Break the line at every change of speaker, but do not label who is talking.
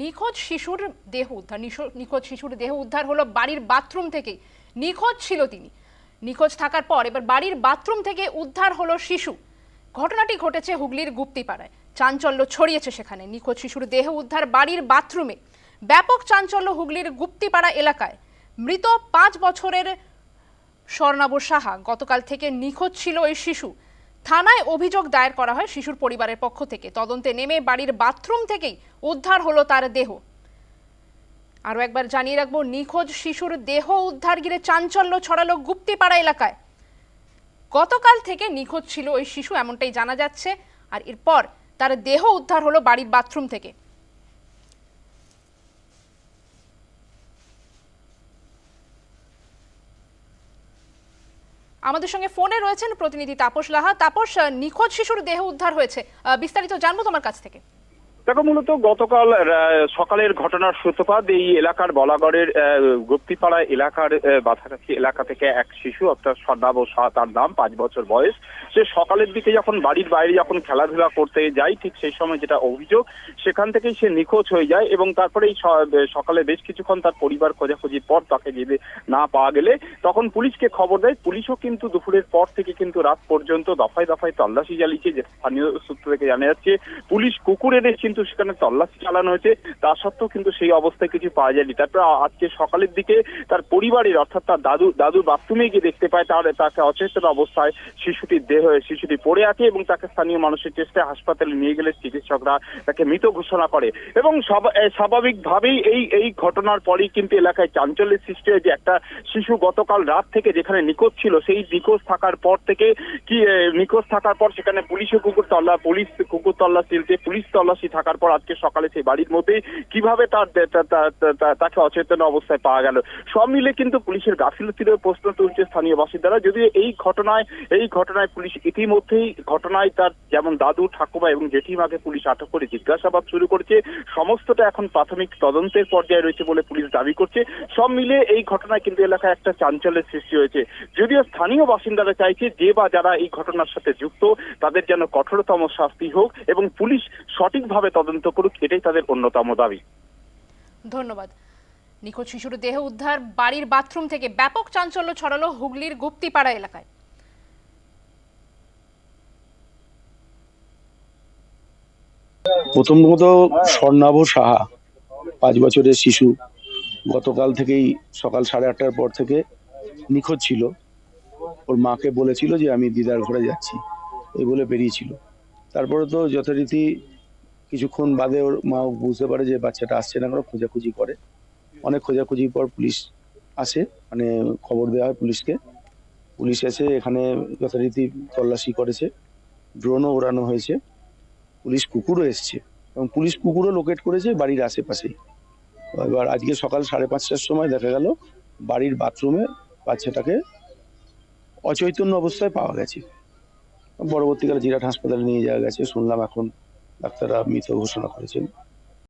নিখোঁজ শিশুর দেহ উদ্ধার নিখোঁজ শিশুর দেহ উদ্ধার হলো বাড়ির বাথরুম থেকেই নিখোঁজ ছিল তিনি। নিখোঁজ থাকার পর এবার বাড়ির বাথরুম থেকে উদ্ধার হলো শিশু। ঘটনাটি ঘটেছে হুগলির গুপ্তিপাড়ায়। চাঞ্চল্য ছড়িয়েছে সেখানে। নিখোঁজ শিশুর দেহ উদ্ধার বাড়ির বাথরুমে। ব্যাপক চাঞ্চল্য হুগলির গুপ্তিপাড়া এলাকায়। মৃত পাঁচ বছরের স্বর্ণাব সাহা। গতকাল থেকে নিখোঁজ ছিল ওই শিশু। থানায় অভিযোগ দায়ের করা হয় শিশুর পরিবারের পক্ষ থেকে। তদন্তে নেমে বাড়ির বাথরুম থেকেই উদ্ধার হলো তার দেহ। আরও একবার জানিয়ে রাখব, নিখোঁজ শিশুর দেহ উদ্ধার গিরে চাঞ্চল্য ছড়ালো গুপ্তিপাড়া এলাকায়। গতকাল থেকে নিখোঁজ ছিল ওই শিশু, এমনটাই জানা যাচ্ছে। আর এরপর তার দেহ উদ্ধার হলো বাড়ির বাথরুম থেকে। আমাদের সঙ্গে ফোনে রয়েছেন প্রতিনিধি তাপস লাহা। তাপস নিখোঁজ শিশুর দেহ উদ্ধার হয়েছে। বিস্তারিত জানব তোমার কাছ থেকে।
দেখো মূলত গতকাল সকালের ঘটনার সূত্রপাত এই এলাকার বলাগড়ের গুপ্তিপাড়া এলাকার আহ, বাথাকাছি এলাকা থেকে এক শিশু অর্থাৎ সর্দাব শাহ তার নাম পাঁচ বছর বয়স। সে সকালের দিকে যখন বাড়ির বাইরে যখন খেলাধুলা করতে যায় ঠিক সেই সময় যেটা অভিযোগ সেখান থেকেই সে নিখোঁজ হয়ে যায় এবং তারপরে এই সকালে বেশ কিছুক্ষণ তার পরিবার খোঁজাখুঁজির পর তাকে যেতে না পাওয়া গেলে তখন পুলিশকে খবর দেয়। পুলিশও কিন্তু দুপুরের পর থেকে কিন্তু রাত পর্যন্ত দফায় দফায় তল্লাশি চালিয়েছে যে স্থানীয় সূত্র থেকে জানা যাচ্ছে। পুলিশ কুকুর এনে কিন্তু সেখানে তল্লাশি চালানো হয়েছে। তা সত্ত্বেও কিন্তু সেই অবস্থায় কিছু পাওয়া যায়নি। তারপর আজকে সকালের দিকে তার পরিবারের, অর্থাৎ তার দাদু, দাদুর বাথরুমে গিয়ে দেখতে পায় তার, তাকে অচেতন অবস্থায় শিশুটির দেহ, শিশুটি পড়ে আছে এবং তাকে স্থানীয় মানুষের চেষ্টায় হাসপাতালে নিয়ে গেলে চিকিৎসকরা তাকে মৃত ঘোষণা করে। এবং স্বাভাবিকভাবেই এই এই ঘটনার পরেই কিন্তু এলাকায় চাঞ্চল্যের সৃষ্টি হয়েছে। একটা শিশু গতকাল রাত থেকে যেখানে নিখোঁজ ছিল, সেই নিখোঁজ থাকার পর থেকে কি নিখোঁজ থাকার পর সেখানে পুলিশও কুকুর তল্লা, পুলিশ কুকুর তল্লাশি পুলিশ তল্লাশি থাকার পর আজকে সকালে সেই বাড়ির মধ্যেই কীভাবে তার তাকে অচেতন অবস্থায় পাওয়া গেল। সব মিলে কিন্তু পুলিশের গাফিলতির প্রশ্ন তুলছে স্থানীয় বাসিন্দারা। যদিও এই ঘটনায় এই ঘটনায় পুলিশ ইতিমধ্যেই ঘটনায় তার যেমন দাদু, ঠাকুমা এবং জেঠিমাকে পুলিশ আটক করে জিজ্ঞাসাবাদ শুরু করেছে। সমস্তটা এখন প্রাথমিক তদন্তের পর্যায়ে রয়েছে বলে পুলিশ দাবি করছে। সব মিলে এই ঘটনায় কিন্তু এলাকায় একটা চাঞ্চল্যের সৃষ্টি হয়েছে। যদিও স্থানীয় বাসিন্দারা চাইছে যে বা যারা এই ঘটনার সাথে যুক্ত, তাদের যেন কঠোরতম শাস্তি হোক এবং পুলিশ সঠিকভাবে তদন্ত করুক এটাই তাদের অন্যতম দাবি।
ধন্যবাদ। নিখোঁজ শিশুর দেহ উদ্ধার বাড়ির বাথরুম থেকে ব্যাপক চাঞ্চল্য ছড়ালো হুগলির গুপ্তিপাড়া এলাকায়।
প্রথমত স্বর্ণাভ সাহা পাঁচ বছরের শিশু। গতকাল থেকেই সকাল সাড়ে আটটার পর থেকে নিখোঁজ ছিল। ওর মাকে বলেছিল যে আমি দিদার ঘরে যাচ্ছি। এই বলে বেরিয়েছিল। তারপরে তো যথারীতি কিছুক্ষণ বাদে ওর মা বুঝতে পারে যে বাচ্চাটা আসছে না করে খোঁজাখুঁজি করে। অনেক খোঁজাখুঁজির পর পুলিশ আসে মানে খবর দেওয়া হয় পুলিশকে। পুলিশ এসে এখানে যথারীতি তল্লাশি করেছে ড্রোনও ওড়ানো হয়েছে। পুলিশ কুকুরও এসছে এবং পুলিশ কুকুরও লোকেট করেছে বাড়ির আশেপাশেই এবার আজকে সকাল সাড়ে পাঁচটার সময় দেখা গেল বাড়ির বাথরুমে বাচ্চাটাকে অচৈতন্য অবস্থায় পাওয়া গেছে। পরবর্তীকালে জিরাট হাসপাতালে নিয়ে যাওয়া গেছে, শুনলাম এখন ডাক্তাররা মৃত ঘোষণা করেছেন।